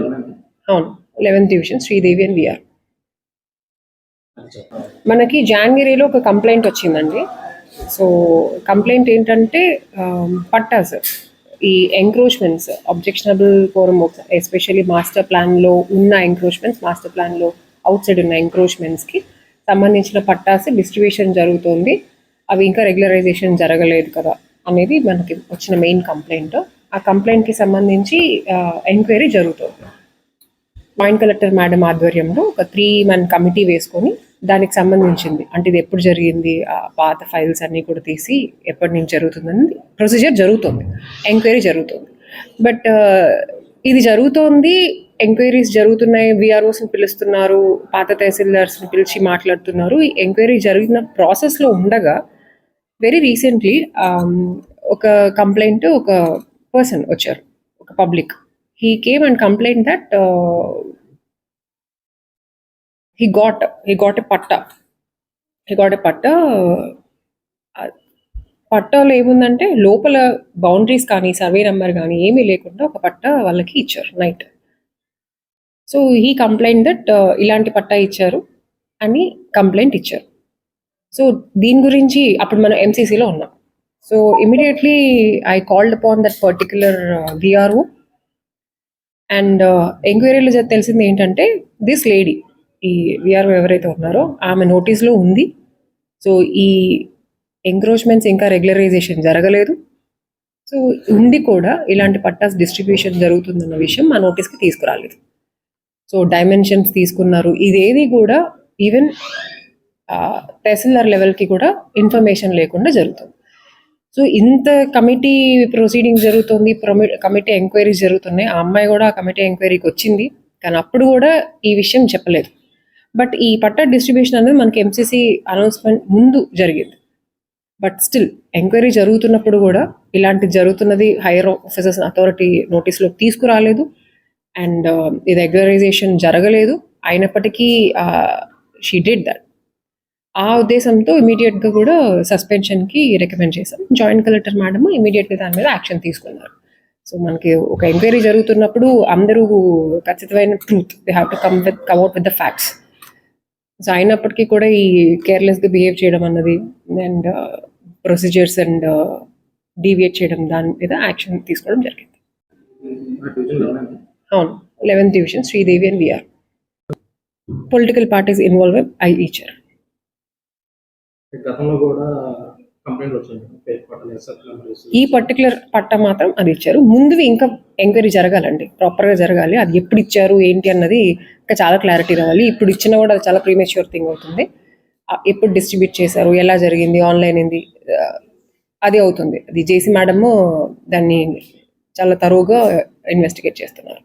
Eleven అవును eleventh division Sridevi and VR మనకి జాన్వరిలో ఒక కంప్లైంట్ వచ్చిందండి. సో కంప్లైంట్ ఏంటంటే పట్టాస్ ఈ encroachments objectionable forum especially master ప్లాన్లో ఉన్న ఎంక్రోచ్మెంట్స్ మాస్టర్ ప్లాన్లో అవుట్ సైడ్ ఉన్న ఎంక్రోచ్మెంట్స్కి సంబంధించిన పట్టాస్ డిస్ట్రిబ్యూషన్ జరుగుతుంది. అవి ఇంకా రెగ్యులరైజేషన్ జరగలేదు కదా అనేది మనకి వచ్చిన మెయిన్ కంప్లైంట్ ఆ కంప్లైంట్కి సంబంధించి ఎంక్వైరీ జరుగుతుంది. జాయింట్ కలెక్టర్ మేడం ఆధ్వర్యంలో ఒక త్రీ మన్ కమిటీ వేసుకొని దానికి సంబంధించింది. అంటే ఇది ఎప్పుడు జరిగింది ఆ పాత ఫైల్స్ అన్నీ కూడా తీసి ఎప్పటి నుంచి జరుగుతుందని ప్రొసీజర్ జరుగుతుంది. ఎంక్వైరీ జరుగుతుంది. బట్ ఇది జరుగుతోంది ఎంక్వైరీస్ జరుగుతున్నాయి విఆర్ఓస్ని పిలుస్తున్నారు పాత తహసీల్దార్స్ని పిలిచి మాట్లాడుతున్నారు. ఈ ఎంక్వైరీ జరిగిన ప్రాసెస్లో ఉండగా వెరీ రీసెంట్లీ ఒక కంప్లైంట్ ఒక పర్సన్ వచ్చారు ఒక public he came and complaint that he got he got a patta he got ఎ పట్ట పట్టాలో ఏముందంటే లోపల బౌండరీస్ కానీ సర్వే నెంబర్ కానీ ఏమీ లేకుండా ఒక పట్ట వాళ్ళకి ఇచ్చారు night so he complaint that ఇలాంటి పట్టా ఇచ్చారు అని కంప్లైంట్ ఇచ్చారు సో దీని గురించి అప్పుడు మనం ఎంసీసీలో ఉన్నాం so immediately I called upon that particular VRO and ఎంక్వైరీలో తెలిసింది ఏంటంటే దిస్ లేడీ ఈ విఆర్ఓ ఎవరైతే ఉన్నారో ఆమె నోటీస్లో ఉంది. సో ఈ ఎంక్రోచ్మెంట్స్ ఇంకా రెగ్యులరైజేషన్ జరగలేదు. సో ఉంది కూడా ఇలాంటి పట్టాస్ డిస్ట్రిబ్యూషన్ జరుగుతుందన్న విషయం మా నోటీస్కి తీసుకురాలేదు. సో డైమెన్షన్స్ తీసుకున్నారు. ఇదేది కూడా ఈవెన్ తహసీల్దార్ లెవెల్కి కూడా ఇన్ఫర్మేషన్ లేకుండా జరుగుతుంది. సో ఇంత కమిటీ ప్రొసీడింగ్ జరుగుతుంది కమిటీ ఎంక్వైరీస్ జరుగుతున్నాయి. ఆ అమ్మాయి కూడా ఆ కమిటీ ఎంక్వైరీకి వచ్చింది. కానీ అప్పుడు కూడా ఈ విషయం చెప్పలేదు. బట్ ఈ పట్టా డిస్ట్రిబ్యూషన్ అనేది మనకి ఎంసీసీ అనౌన్స్మెంట్ ముందు జరిగింది. బట్ స్టిల్ ఎంక్వైరీ జరుగుతున్నప్పుడు కూడా ఇలాంటి జరుగుతున్నది హైయర్ ఆఫీసర్స్ అథారిటీ నోటీస్లో తీసుకురాలేదు. అండ్ ఇది ఎగ్జరైజేషన్ జరగలేదు. అయినప్పటికీ షీ డిడ్ దట్ ఆ ఉద్దేశంతో ఇమీడియట్గా కూడా సస్పెన్షన్కి రికమెండ్ చేశాం. జాయింట్ కలెక్టర్ మేడం ఇమీడియట్గా దాని మీద యాక్షన్ తీసుకున్నారు. సో మనకి ఒక ఎంక్వైరీ జరుగుతున్నప్పుడు అందరూ ఖచ్చితమైన truth they have to come with come out with the facts so అయినప్పటికీ కూడా ఈ కేర్లెస్గా బిహేవ్ చేయడం అన్నది అండ్ ప్రొసీజర్స్ అండ్ డీవియేట్ చేయడం దాని మీద యాక్షన్ తీసుకోవడం జరిగింది. లెవెన్ అవును eleventh division Sridevi and we are political parties involve I either గతంలో కూడా కంప్లైంట్ ఈ పర్టికులర్ పట్ట మాత్రం అది ఇచ్చారు. ముందువి ఇంకా ఎంక్వైరీ జరగాలండి. ప్రాపర్గా జరగాలి. అది ఎప్పుడు ఇచ్చారు ఏంటి అన్నది ఇంకా చాలా క్లారిటీ రావాలి. ఇప్పుడు ఇచ్చినా కూడా అది చాలా ప్రీమేచ్యూర్ థింగ్ అవుతుంది. ఎప్పుడు డిస్ట్రిబ్యూట్ చేశారు ఎలా జరిగింది ఆన్లైన్ ఏంది అది అవుతుంది. అది జేసీ మేడము దాన్ని చాలా తరువుగా ఇన్వెస్టిగేట్ చేస్తున్నారు.